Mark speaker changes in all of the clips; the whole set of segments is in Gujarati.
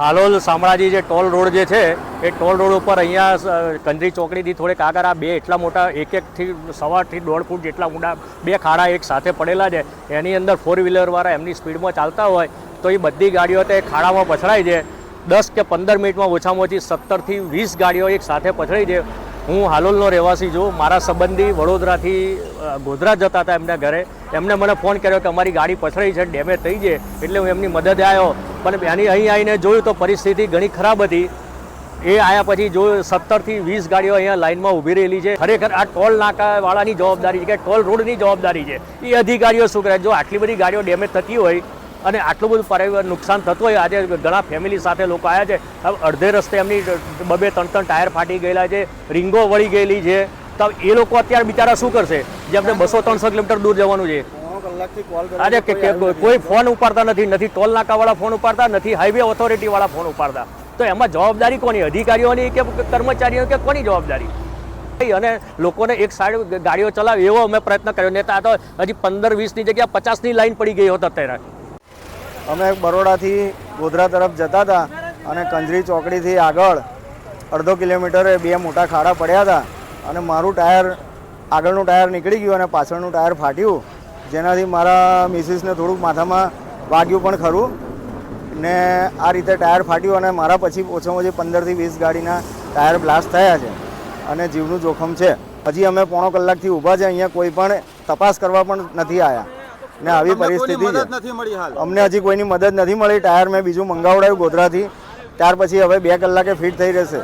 Speaker 1: હાલોલ શામળાજી જે ટોલ રોડ જે છે, એ ટોલ રોડ ઉપર અહીંયા કંદરી ચોકડીથી થોડેક આગળ આ બે એટલા મોટા, એક એકથી સવારથી દોઢ ફૂટ જેટલા ઊંડા બે ખાડા એક સાથે પડેલા છે. એની અંદર ફોર વ્હીલરવાળા એમની સ્પીડમાં ચાલતા હોય, તો એ બધી ગાડીઓ તે ખાડામાં પછડાય છે. દસ કે પંદર મિનિટમાં ઓછામાં ઓછી સત્તરથી વીસ ગાડીઓ એક સાથે પછડાઈ છે. હું હાલોલનો રહેવાસી છું. મારા સંબંધી વડોદરાથી ગોધરા જતા હતા એમના ઘરે. એમને મને ફોન કર્યો કે અમારી ગાડી પથરાઈ છે, ડેમેજ થઈ છે, એટલે હું એમની મદદે આવ્યો. પણ એની અહીં આવીને જોયું તો પરિસ્થિતિ ઘણી ખરાબ હતી. એ આયા પછી જો સત્તરથી વીસ ગાડીઓ અહીંયા લાઇનમાં ઊભી રહેલી છે. ખરેખર આ ટોલ નાકાવાળાની જવાબદારી છે કે ટોલ રોડની જવાબદારી છે? એ અધિકારીઓ શું કરે? જો આટલી બધી ગાડીઓ ડેમેજ થતી હોય અને આટલું બધું પરિવાર નુકસાન થતું હોય, આજે ઘણા ફેમિલી સાથે લોકો આવ્યા છે. અડધે રસ્તે એમની બબે ત્રણ ત્રણ ટાયર ફાટી ગયેલા છે, રીંગો વળી ગયેલી છે. તો એ લોકો અત્યારે બિચારા શું કરશે? જે આપણે બસો ત્રણસો કિલોમીટર દૂર જવાનું છે. આજે કોઈ ફોન ઉપાડતા નથી નથી ટોલ નાકાવાળા ફોન ઉપાડતા, નથી હાઈવે ઓથોરિટીવાળા ફોન ઉપાડતા. તો એમાં જવાબદારી કોની? અધિકારીઓની કે કર્મચારીઓ કે કોની જવાબદારી? અને લોકોને એક સાઈડ ગાડીઓ ચલાવે એવો અમે પ્રયત્ન કર્યો. નેતા તો હજી પંદર વીસની જગ્યા પચાસની લાઈન પડી ગઈ હોત અત્યારે.
Speaker 2: અમે બરોડાથી ગોધરા તરફ જતા હતા અને કંજરી ચોકડીથી આગળ અડધો કિલોમીટરે બે મોટા ખાડા પડ્યા હતા અને મારું ટાયર આગળનું ટાયર નીકળી ગયું અને પાછળનું ટાયર ફાટ્યું. જેનાથી મારા મિસિસને થોડુંક માથામાં વાગ્યું પણ ખરું ને આ રીતે ટાયર ફાટ્યું અને મારા પછી ઓછામાં ઓછી પંદરથી વીસ ગાડીના ટાયર બ્લાસ્ટ થયા છે અને જીવનું જોખમ છે. હજી અમે પોણો કલાકથી ઊભા છે, અહીંયા કોઈ પણ તપાસ કરવા પણ નથી આવ્યા ને આવી પરિસ્થિતિ છે.
Speaker 3: નથી મળી હાલ.
Speaker 2: અમને હજી કોઈની મદદ નથી મળી. ટાયર મેં બીજું મંગાવડાયું ગોધરાથી. ત્યાર પછી હવે બે કલાકે ફિટ થઈ રહેશે.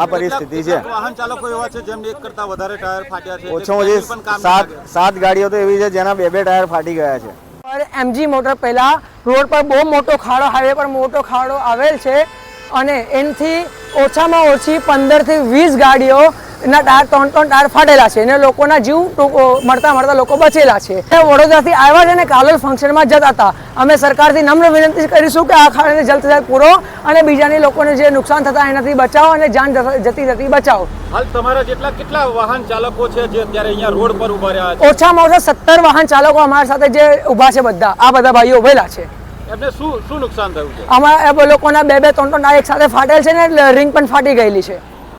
Speaker 2: આ પરિસ્થિતિ છે.
Speaker 3: વાહન ચાલકો એવા છે જેમને એક કરતા વધારે ટાયર ફાટ્યા છે.
Speaker 2: ઓછામાં ઓછી સાત સાત ગાડીઓ તો એવી છે જેના બે બે ટાયર ફાટી ગયા છે.
Speaker 4: પર એમજી મોટર પહેલા રોડ પર બહુ મોટો ખાડો હાઈવે પર મોટો ખાડો આવેલ છે અને એનાથી ઓછામાં ઓછી પંદરથી વીસ ગાડીઓ એના ટાયર ત્રણ ત્રણ ટાયર ફાટેલા છે. અને લોકોના જીવ મળતા મળતા લોકો બચેલા છે. વડોદરાથી આવ્યા છે અને કાલોલ ફંક્શનમાં જતા હતા. અમે સરકારથી નમ્ર વિનંતી કરીશું કે આ ખાડાને જલ્દ જલ્દ પૂરો અને બીજાની લોકોને જે નુકસાન થતા એનાથી બચાવો અને જાન જતી જતી બચાવો.
Speaker 3: હાલ તમારા જેટલા કેટલા વાહન ચાલકો છે જે અત્યારે અહીંયા રોડ પર ઊભા રહ્યા છે?
Speaker 4: ઓછામાં ઓછા સત્તર વાહન ચાલકો અમારા સાથે જે ઊભા છે બધા. આ બધા ભાઈઓ ઉભેલા છે.
Speaker 3: એમને શું શું નુકસાન થયું છે?
Speaker 4: અમારા લોકોના બે બે ત્રણ ત્રણ ટાયર એક સાથે ફાટેલ છે ને રિંગ પણ ફાટી ગયેલી છે.